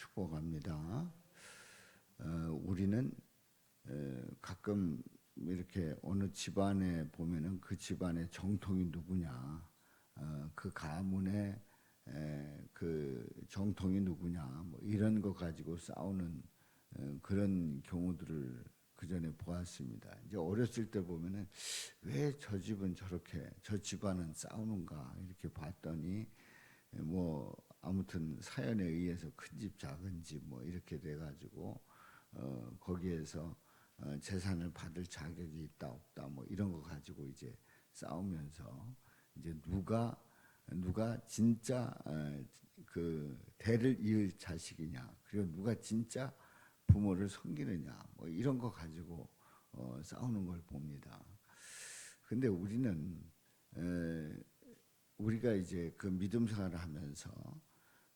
축복합니다. 어, 우리는 에, 가끔 이렇게 어느 집안에 보면은 그 집안의 정통이 누구냐, 어, 그 가문의 에, 그 정통이 누구냐, 뭐 이런 거 가지고 싸우는 어, 그런 경우들을 그 전에 보았습니다. 이제 어렸을 때 보면은 왜 저 집은 저렇게 저 집안은 싸우는가 이렇게 봤더니 뭐 아무튼 사연에 의해서 큰 집 작은 집 뭐 이렇게 돼 가지고 어 거기에서 어 재산을 받을 자격이 있다 없다 뭐 이런 거 가지고 이제 싸우면서 이제 누가 누가 진짜 어 그 대를 이을 자식이냐 그리고 누가 진짜 부모를 섬기느냐 뭐 이런 거 가지고 어 싸우는 걸 봅니다. 근데 우리는 에 우리가 이제 그 믿음 생활을 하면서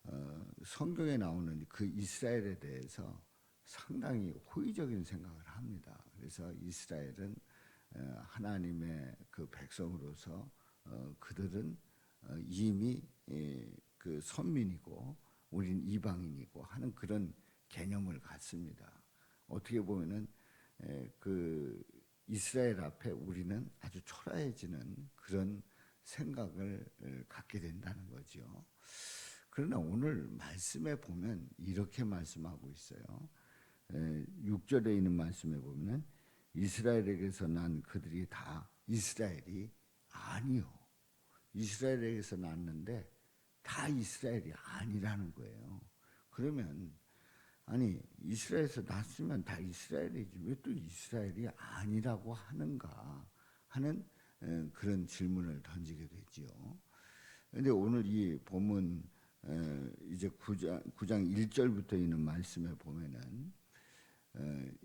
어, 성경에 나오는 그 이스라엘에 대해서 상당히 호의적인 생각을 합니다. 그래서 이스라엘은 어, 하나님의 그 백성으로서 어, 그들은 어, 이미 예, 그 선민이고 우린 이방인이고 하는 그런 개념을 갖습니다. 어떻게 보면은 에, 그 이스라엘 앞에 우리는 아주 초라해지는 그런 생각을 갖게 된다는 거죠. 그러나 오늘 말씀에 보면 이렇게 말씀하고 있어요. 6절에 있는 말씀에 보면 이스라엘에게서 난 그들이 다 이스라엘이 아니요. 이스라엘에게서 났는데 다 이스라엘이 아니라는 거예요. 그러면 아니 이스라엘에서 났으면 다 이스라엘이지 왜 또 이스라엘이 아니라고 하는가 하는 그런 질문을 던지게 되지요. 근데 오늘 이 본문 이제 9장, 9장 1절부터 있는 말씀에 보면은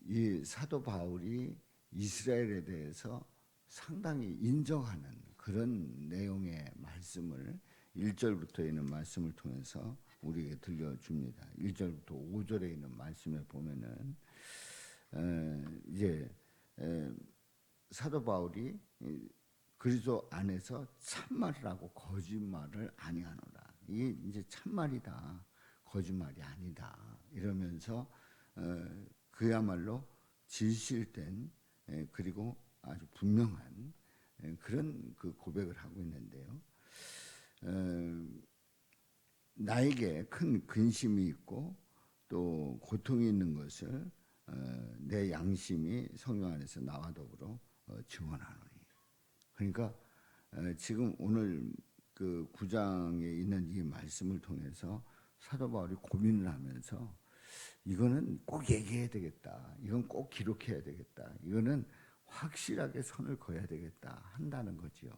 이 사도 바울이 이스라엘에 대해서 상당히 인정하는 그런 내용의 말씀을 1절부터 있는 말씀을 통해서 우리에게 들려줍니다. 1절부터 5절에 있는 말씀에 보면은 이제 사도 바울이 그리스도 안에서 참말을 하고 거짓말을 아니하노라. 이게 이제 참말이다. 거짓말이 아니다. 이러면서 어, 그야말로 진실된 그리고 아주 분명한 그런 그 고백을 하고 있는데요. 어, 나에게 큰 근심이 있고 또 고통이 있는 것을 어, 내 양심이 성령 안에서 나와 더불어 증언하노니. 그러니까 지금 오늘 그 구장에 있는 이 말씀을 통해서 사도 바울이 고민을 하면서 이거는 꼭 얘기해야 되겠다. 이건 꼭 기록해야 되겠다. 이거는 확실하게 선을 그어야 되겠다 한다는 거지요.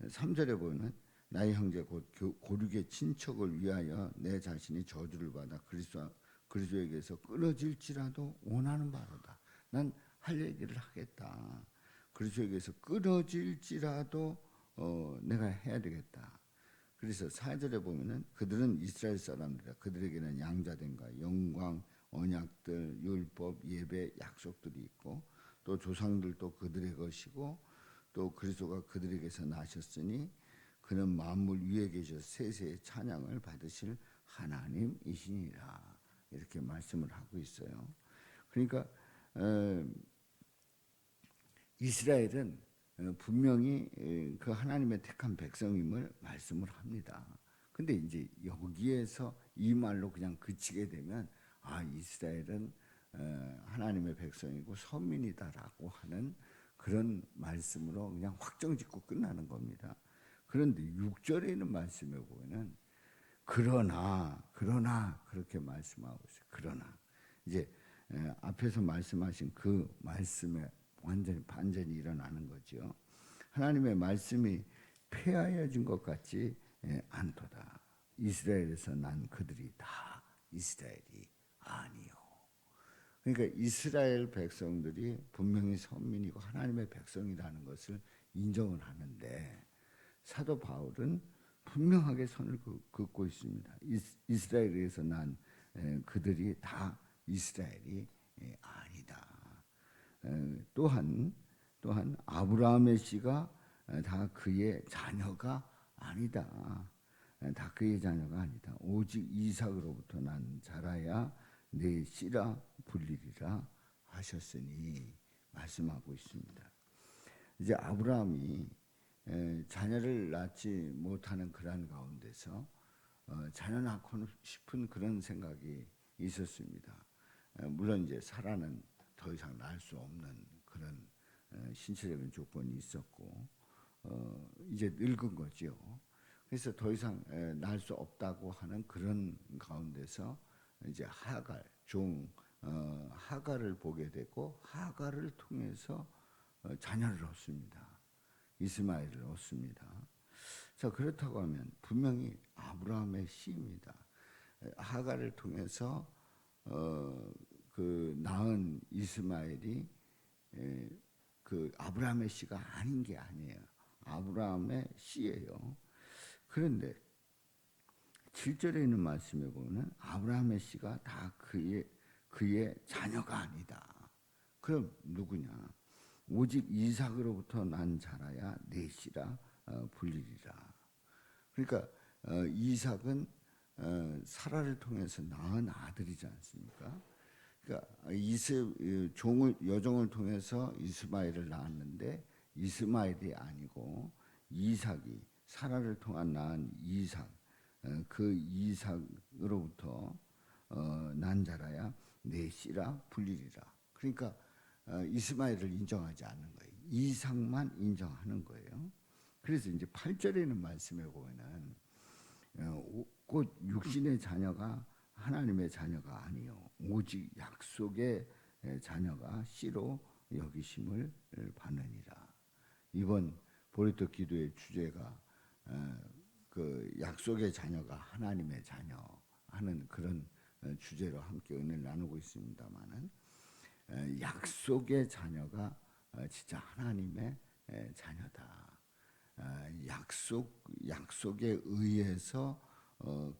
3절에 보면 나의 형제 곧 고륙의 친척을 위하여 내 자신이 저주를 받아 그리스도 그리스도에게서 끊어질지라도 원하는 바로다. 난 할 얘기를 하겠다. 그리스도에게서 끊어질지라도 어, 내가 해야 되겠다. 그래서 사절에 보면은 그들은 이스라엘 사람들이다. 그들에게는 양자된과 영광, 언약들, 율법, 예배, 약속들이 있고 또 조상들도 그들의 것이고 또 그리스도가 그들에게서 나셨으니 그는 만물 위에 계셔 세세의 찬양을 받으실 하나님이시니라 이렇게 말씀을 하고 있어요. 그러니까 어, 이스라엘은 어, 분명히 그 하나님의 택한 백성임을 말씀을 합니다. 근데 이제 여기에서 이 말로 그냥 그치게 되면 아 이스라엘은 어, 하나님의 백성이고 선민이다라고 하는 그런 말씀으로 그냥 확정짓고 끝나는 겁니다. 그런데 6절에 있는 말씀에 보면은 그러나 그러나 그렇게 말씀하고 있어요. 그러나 이제 앞에서 말씀하신 그 말씀에 완전히 반전이 일어나는 거죠. 하나님의 말씀이 폐하여진 것 같지 예, 않도다. 이스라엘에서 난 그들이 다 이스라엘이 아니요. 그러니까 이스라엘 백성들이 분명히 선민이고 하나님의 백성이라는 것을 인정을 하는데 사도 바울은 분명하게 선을 긋고 있습니다. 이스라엘에서 난 예, 그들이 다 이스라엘이 예, 아니다. 또한 또한 아브라함의 씨가 다 그의 자녀가 아니다. 다 그의 자녀가 아니다. 오직 이삭으로부터 난 자라야 내 씨라 불리리라 하셨으니 말씀하고 있습니다. 이제 아브라함이 에, 자녀를 낳지 못하는 그러한 가운데서 어, 자녀 낳고 싶은 그런 생각이 있었습니다. 에, 물론 이제 사라는 더 이상 낳을 수 없는 그런 에, 신체적인 조건이 있었고 어, 이제 늙은 거지요. 그래서 더 이상 에, 낳을 수 없다고 하는 그런 가운데서 이제 하갈 종 어, 하갈을 보게 되고 하갈을 통해서 어, 자녀를 얻습니다. 이스마엘을 얻습니다. 자 그렇다고 하면 분명히 아브라함의 씨입니다. 에, 하갈을 통해서 어, 그 낳은 이스마엘이 에, 그 아브라함의 씨가 아닌 게 아니에요. 아브라함의 씨예요. 그런데 7절에 있는 말씀에 보면 아브라함의 씨가 다 그의 그의 자녀가 아니다. 그럼 누구냐? 오직 이삭으로부터 난 자라야 내 씨라 어, 불리리라. 그러니까 어, 이삭은 어, 사라를 통해서 낳은 아들이지 않습니까? 그러니까 이스 종을 여종을 통해서 이스마엘을 낳았는데 이스마엘이 아니고 이삭이 사라를 통한 낳은 이삭 어, 그 이삭으로부터 어, 난 자라야 내 씨라 불리리라. 그러니까 어, 이스마엘을 인정하지 않는 거예요. 이삭만 인정하는 거예요. 그래서 이제 8절에 있는 말씀에 보면은 어, 곧 육신의 자녀가 하나님의 자녀가 아니요 오직 약속의 자녀가 씨로 여기심을 받느니라. 이번 보리토 기도의 주제가 어, 그 약속의 자녀가 하나님의 자녀 하는 그런 어, 주제로 함께 은혜를 나누고 있습니다만은 어, 약속의 자녀가 진짜 하나님의 자녀다. 약속 약속에 의해서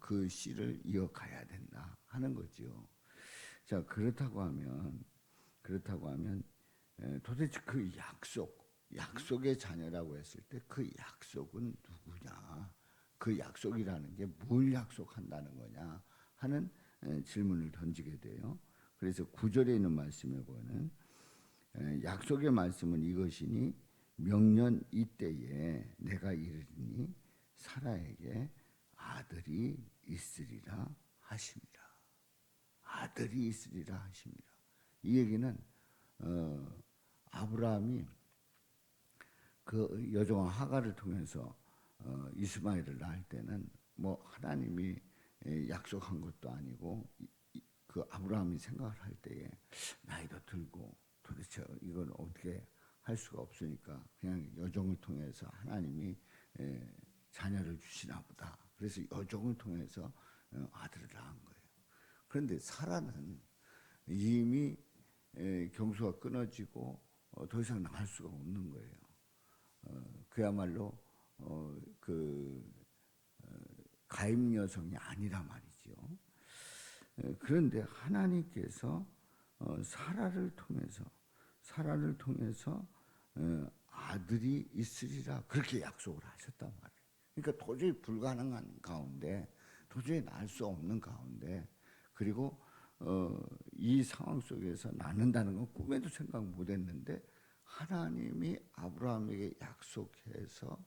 그 씨를 이어가야 된다 하는 거죠. 자 그렇다고 하면 그렇다고 하면 도대체 그 약속 약속의 자녀라고 했을 때 그 약속은 누구냐? 그 약속이라는 게 뭘 약속한다는 거냐 하는 질문을 던지게 돼요. 그래서 구절에 있는 말씀에 보면 약속의 말씀은 이것이니 명년 이때에 내가 이르니 사라에게 아들이 있으리라 하십니다. 아들이 있으리라 하십니다. 이 얘기는 어, 아브라함이 그 여종아 하가를 통해서 어, 이스마엘을 낳을 때는 뭐 하나님이 약속한 것도 아니고 그 아브라함이 생각을 할 때에 나이도 들고 도대체 이건 어떻게 할 수가 없으니까 그냥 여종을 통해서 하나님이 자녀를 주시나 보다. 그래서 여종을 통해서 어, 아들을 낳은 거예요. 그런데 사라는 이미 경수가 끊어지고 어, 더 이상 낳을 수가 없는 거예요. 어, 그야말로 그 가임 여성이 아니라 말이죠. 그런데 하나님께서 사라를 통해서 사라를 통해서 아들이 있으리라 그렇게 약속을 하셨단 말이에요. 그러니까 도저히 불가능한 가운데 도저히 날 수 없는 가운데 그리고 어, 이 상황 속에서 낳는다는 건 꿈에도 생각 못 했는데 하나님이 아브라함에게 약속해서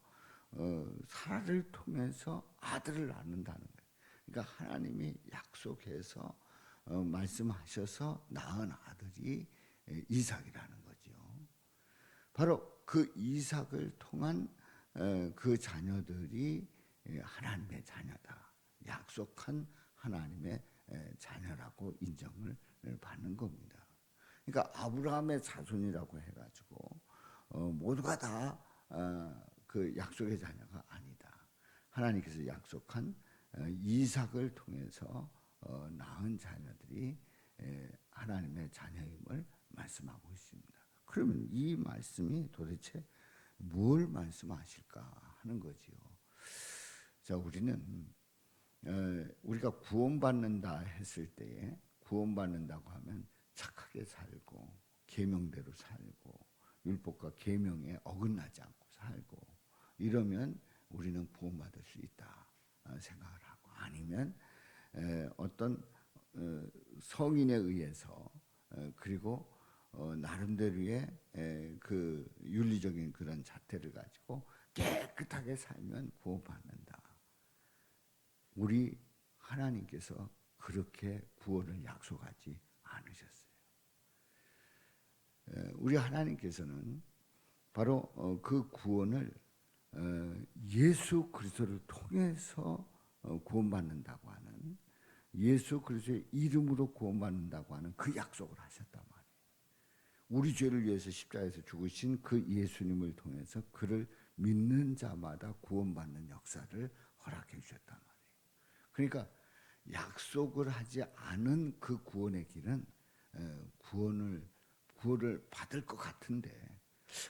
어, 사라를 통해서 아들을 낳는다는 거예요. 그러니까 하나님이 약속해서 어, 말씀하셔서 낳은 아들이 이삭이라는 거죠. 바로 그 이삭을 통한 어, 그 자녀들이 하나님의 자녀다. 약속한 하나님의 자녀라고 인정을 받는 겁니다. 그러니까 아브라함의 자손이라고 해가지고 어, 모두가 다 어, 그 약속의 자녀가 아니다. 하나님께서 약속한 어, 이삭을 통해서 어, 낳은 자녀들이 하나님의 자녀임을 말씀하고 있습니다. 그러면 이 말씀이 도대체 뭘 말씀하실까 하는 거지요. 자, 우리는 우리가 구원받는다 했을 때에 구원받는다고 하면 착하게 살고 계명대로 살고 율법과 계명에 어긋나지 않고 살고 이러면 우리는 구원받을 수 있다 어, 생각을 하고 아니면 에, 어떤 어, 성인에 의해서 어, 그리고 어, 나름대로의 에, 그 윤리적인 그런 잣대를 가지고 깨끗하게 살면 구원받는다. 우리 하나님께서 그렇게 구원을 약속하지 않으셨어요. 에, 우리 하나님께서는 바로 어, 그 구원을 어, 예수 그리스도를 통해서 어, 구원받는다고 하는 예수 그리스도의 이름으로 구원받는다고 하는 그 약속을 하셨단 말이에요. 우리 죄를 위해서 십자가에서 죽으신 그 예수님을 통해서 그를 믿는 자마다 구원받는 역사를 허락해 주셨단 말이에요. 그러니까 약속을 하지 않은 그 구원의 길은 에, 구원을 구원을 받을 것 같은데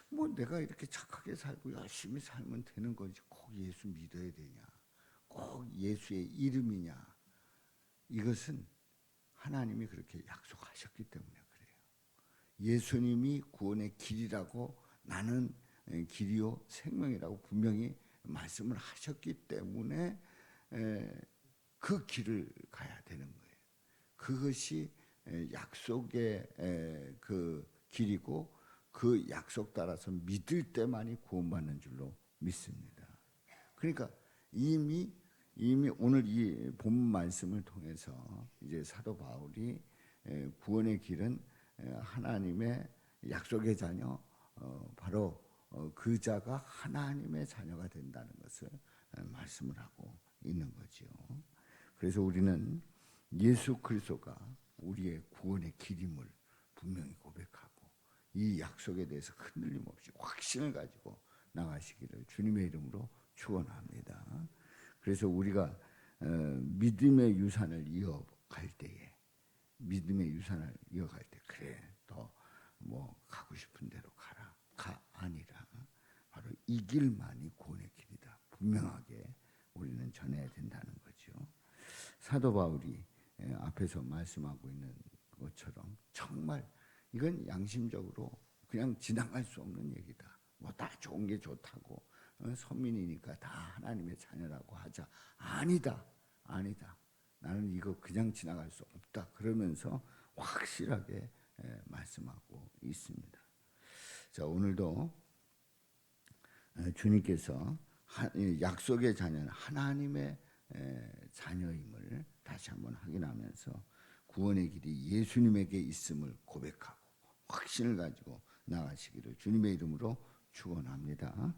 뭐 내가 이렇게 착하게 살고 열심히 살면 되는 거지 꼭 예수 믿어야 되냐? 꼭 예수의 이름이냐? 이것은 하나님이 그렇게 약속하셨기 때문에 그래요. 예수님이 구원의 길이라고 나는 에, 길이요 생명이라고 분명히 말씀을 하셨기 때문에 에, 그 길을 가야 되는 거예요 그것이 에, 약속의 에, 그 길이고 그 약속 따라서 믿을 때만이 구원받는 줄로 믿습니다. 그러니까 이미 이미 오늘 이 본 말씀을 통해서 이제 사도 바울이 에, 구원의 길은 에, 하나님의 약속의 자녀 어, 바로 어, 그 자가 하나님의 자녀가 된다는 것을 에, 말씀을 하고 있는 거지요. 그래서 우리는 예수 그리스도가 우리의 구원의 길임을 분명히 고백하고 이 약속에 대해서 흔들림 없이 확신을 가지고 나가시기를 주님의 이름으로 축원합니다. 그래서 우리가 어, 믿음의 유산을 이어갈 때에 믿음의 유산을 이어갈 때 그래 더 뭐 가고 싶은 대로 가라. 가 아니라 바로 이 길만이 구원의 길이다. 분명하게 우리는 전해야 된다는 거죠. 사도 바울이 에, 앞에서 말씀하고 있는 것처럼 정말 이건 양심적으로 그냥 지나갈 수 없는 얘기다. 뭐 다 좋은 게 좋다고 어, 선민이니까 다 하나님의 자녀라고 하자. 아니다, 아니다. 나는 이거 그냥 지나갈 수 없다. 그러면서 확실하게 에, 말씀하고 있습니다. 자 오늘도 에, 주님께서 약속의 자녀는 하나님의 에, 자녀임을 다시 한번 확인하면서 구원의 길이 예수님에게 있음을 고백하고 확신을 가지고 나가시기를 주님의 이름으로 축원합니다.